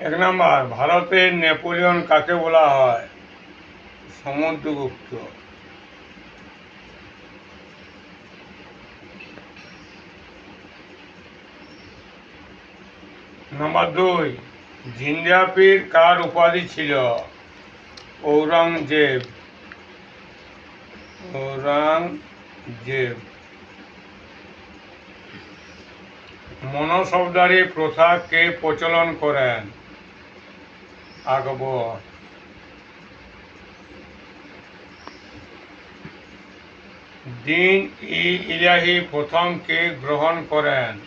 এক নম্বর, ভারতের নেপোলিয়ন কাকে বলা হয়? সমুদ্রগুপ্ত। নম্বর দুই জিন্দাপির কার উপাধি ছিল? ঔরঙ্গজেব। ঔরঙ্গজেব। মনসবদারি প্রথা কে প্রচলন করেন। আকবর দিন ই ইলাহি প্রথম কে গ্রহণ করেন।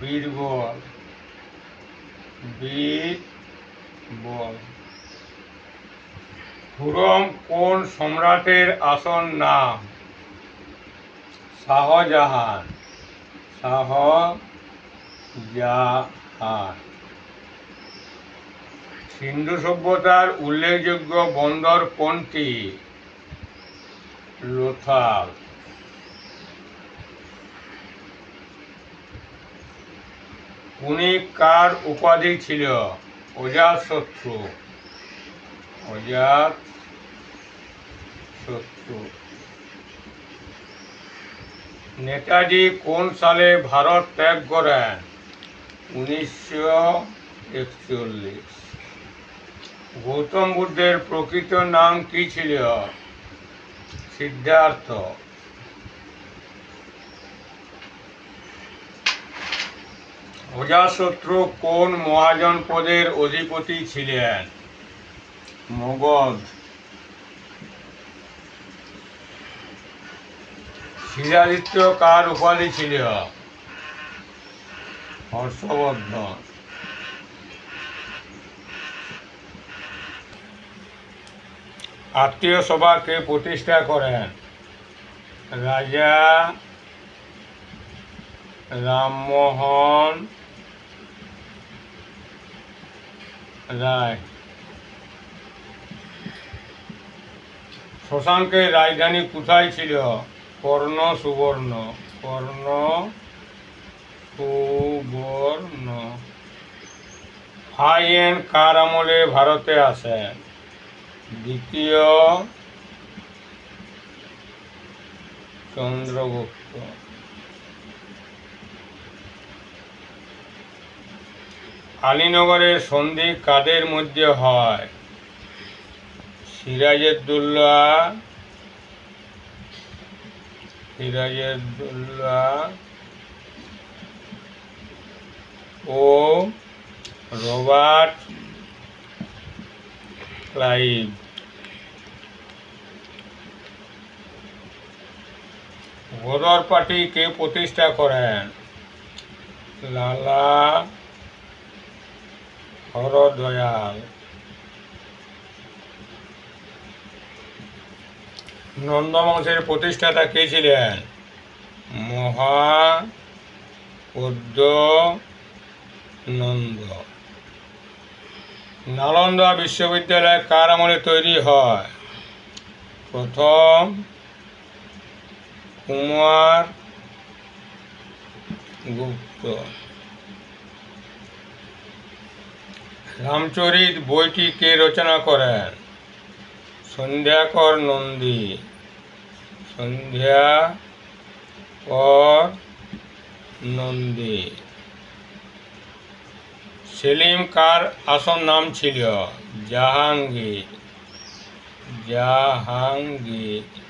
বীরবল। বীরবল। হুরম কোন সম্রাটের আসন নাম? শাহজাহান। শাহজাহান। সিন্ধু সভ্যতার উল্লেখযোগ্য বন্দর কোনটি? লোথাল। উনি কার উপাধি ছিল? অজাত শত্রু। অজাত শত্রু। নেতাজি কোন সালে ভারত ত্যাগ করেন? উনিশশো একচল্লিশ। গৌতম বুদ্ধের প্রকৃত নাম কি ছিল? সিদ্ধার্থ। অজাশত্রু কোন মহাজনপদের অধিপতি ছিলেন? মগধ শিলাদিত্য কার উপাধি ছিল? হর্ষবর্ধন। আত্মীয় সভাকে প্রতিষ্ঠা করেন। রাজা রামমোহন রায়। শশাঙ্কের রাজধানী কোথায় ছিল? কর্ণ সুবর্ণ। কর্ণ সুবর্ণ। হাইয়েন কার আমলে ভারতে আসেন দ্বিতীয় চন্দ্রগুপ্ত। আলীনগরের সন্ধি কাদের মধ্যে হয়? সিরাজউদ্দৌলা সিরাজউদ্দৌলা ও রবার্ট ক্লাইভ। গদর পার্টি কে প্রতিষ্ঠা করেন? লালা হরদয়াল। নন্দবংশের প্রতিষ্ঠাতা কে ছিলেন? মহা নন্দ। নালন্দা বিশ্ববিদ্যালয় কার আমলে তৈরি হয়? প্রথম কুমার গুপ্ত। রামচরিত বইটি কে রচনা করেন? সন্ধ্যাকর নন্দী। সন্ধ্যা কর নন্দী। সেলিম কার আসল নাম ছিল? জাহাঙ্গীর। জাহাঙ্গীর।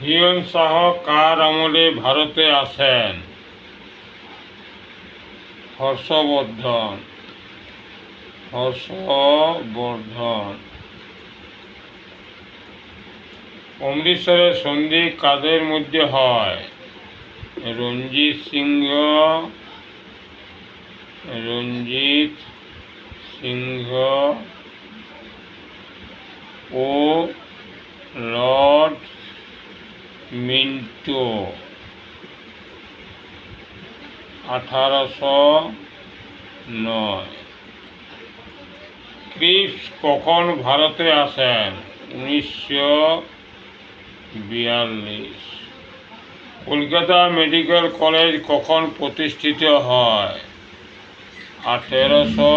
হিয়ন শাহ কার আমলে ভারতে আসেন? হর্ষবর্ধন। হর্ষবর্ধন। অমৃতসরের সন্ধি কাদের মধ্যে হয়? রঞ্জিত সিংহ। রঞ্জিত সিংহ ও লর্ড মিন্টো। আঠারোশো নয়। ক্রিপস কখন ভারতে আসেন? উনিশশো বিয়াল্লিশ। কলকাতা মেডিকেল কলেজ কখন প্রতিষ্ঠিত হয়? আঠেরোশো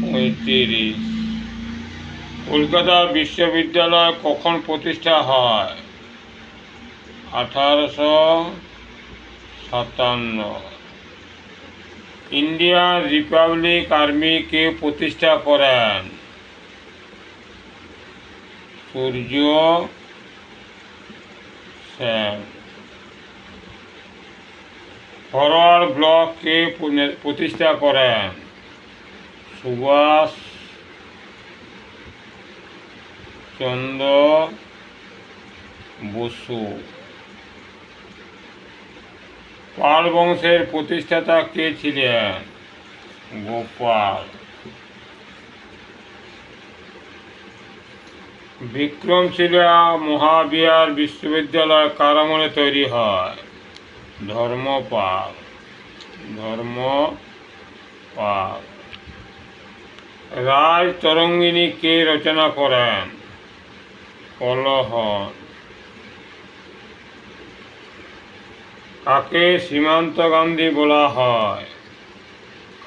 পঁয়ত্রিশ। কলকাতা বিশ্ববিদ্যালয় কখন প্রতিষ্ঠা হয়? আঠারোশো সাতান্ন। ইন্ডিয়ান রিপাবলিক আর্মি কে প্রতিষ্ঠা করেন। সূর্য সেন। ফরওয়ার্ড ব্লক কে প্রতিষ্ঠা করেন। সুভাষ চন্দ্র বসু। পাল বংশের প্রতিষ্ঠাতা কে ছিলেন? গোপাল। বিক্রমশিলা মহাবিহার বিশ্ববিদ্যালয় কারামনে তৈরি হয়। ধর্মপাল। ধর্মপাল। রাজ তরঙ্গিনী কে রচনা করেন? কলহন কাকে সীমান্ত গান্ধী বলা হয়।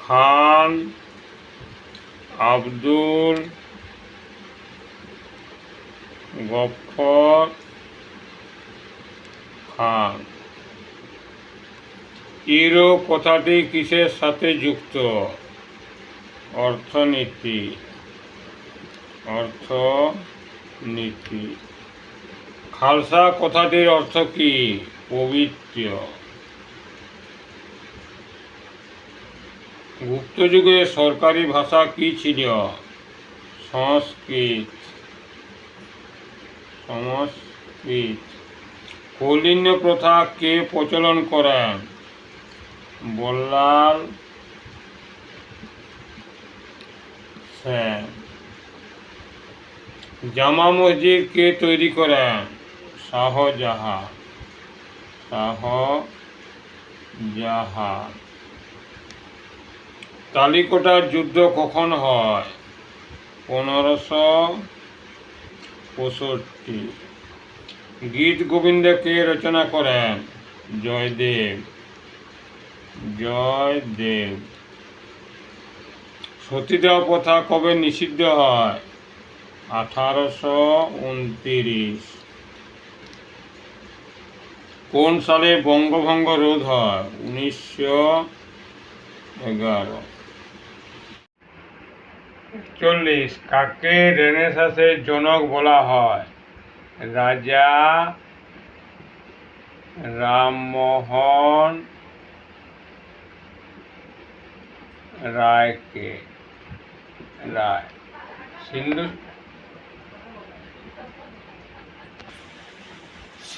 খান আব্দুল গফর খান। ইউরো কথাটি কিসের সাথে যুক্ত? অর্থনীতি। অর্থনীতি। খালসা কথাটির অর্থ কি? পবিত্র। গুপ্ত যুগে সরকারি ভাষা কি ছিল? সংস্কৃত। সংস্কৃত। কৌলিন্য প্রথা কে প্রচলন করেন? বল্লাল জামা মসজিদ কে তৈরি করেন? শাহজাহান। শাহজাহান তালিকোটার যুদ্ধ কখন হয়? পনেরোশো পঁয়ষট্টি। গীত গোবিন্দ কে রচনা করেন? জয়দেব। জয়দেব। সতীদাহ প্রথা কবে নিষিদ্ধ হয়? আঠারোশো উনতিরিশ। কোন সালে বঙ্গভঙ্গ রোধ হয়? উনিশশো এগারো। চল্লিশ, কাকে রেনেসাসের জনক বলা হয়? রাজা রামমোহন রায়কে। রায়, সিন্ধু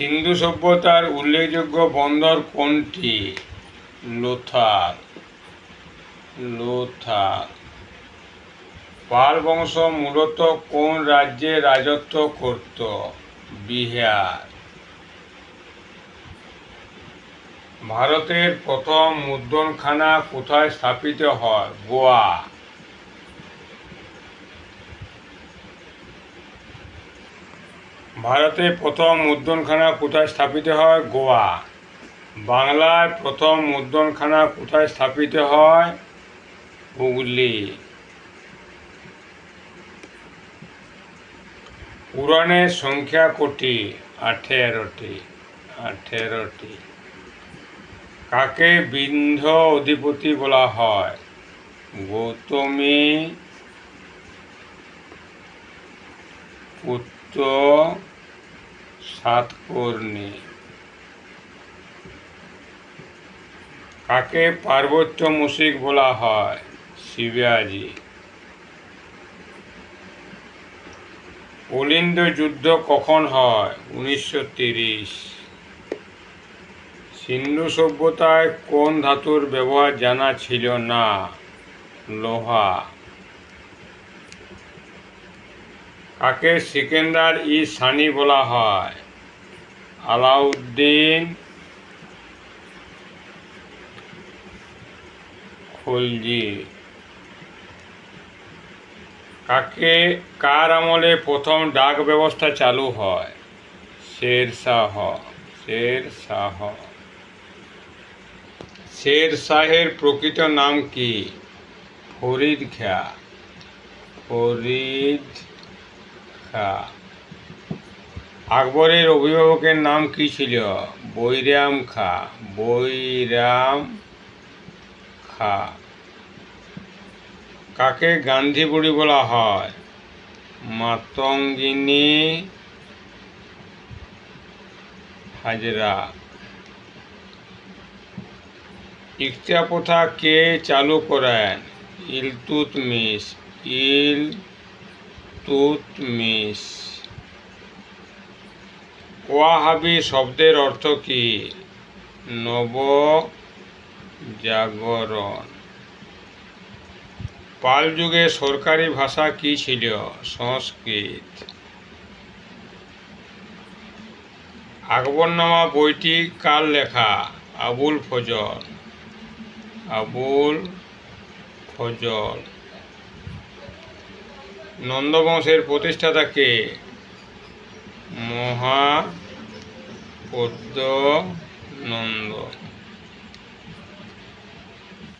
সিন্ধু সভ্যতার উল্লেখযোগ্য বন্দর কোনটি? লোথাল লোথাল পাল বংশ মূলত কোন রাজ্যে রাজত্ব করত? বিহার। ভারতের প্রথম মুদ্রণখানা কোথায় স্থাপিত হয়? গোয়া। ভারতে প্রথম মুদ্রণখানা কোথায় স্থাপিত হয়? গোয়া। বাংলায় প্রথম মুদ্রণখানা কোথায় স্থাপিত হয়? হুগলি। পুরাণের সংখ্যা কোটি? আঠেরোটি। আঠেরোটি। কাকে বিন্ধ অধিপতি বলা হয়? গৌতমী, পুত্র সাতকর্ণী কাকে পার্বত্য মুশিক বলা হয়? শিবাজি। অলিন্দ যুদ্ধ কখন হয়? উনিশশো তিরিশ। সিন্ধু সভ্যতায় কোন ধাতুর ব্যবহার জানা ছিল না? লোহা। কাকে সিকেন্দার ই সানি বলা হয়? আলাউদ্দিন খলজি। কাকে, কার আমলে প্রথম ডাক ব্যবস্থা চালু হয়? শের শাহ শের শাহ। শের শাহের প্রকৃত নাম কি? ফরিদ খা। ফরিদ খা। আকবরের অভিভাবকের নাম কি ছিল? বৈরাম খা। বৈরাম খা। কাকে গান্ধী বুড়ি বলা হয়? মাতঙ্গিনী হাজরা। ইকতা প্রথা কে চালু করেন? ইলতুতমিশ। ইল তুতমিশ ওয়াহাবি শব্দের অর্থ কি? নব জাগরণ। পাল যুগে সরকারি ভাষা কি ছিল? সংস্কৃত। আকবরনামা বইটি কার লেখা? আবুল ফজল। আবুল ফজল। নন্দবংশের প্রতিষ্ঠাতা কে? নন্দ।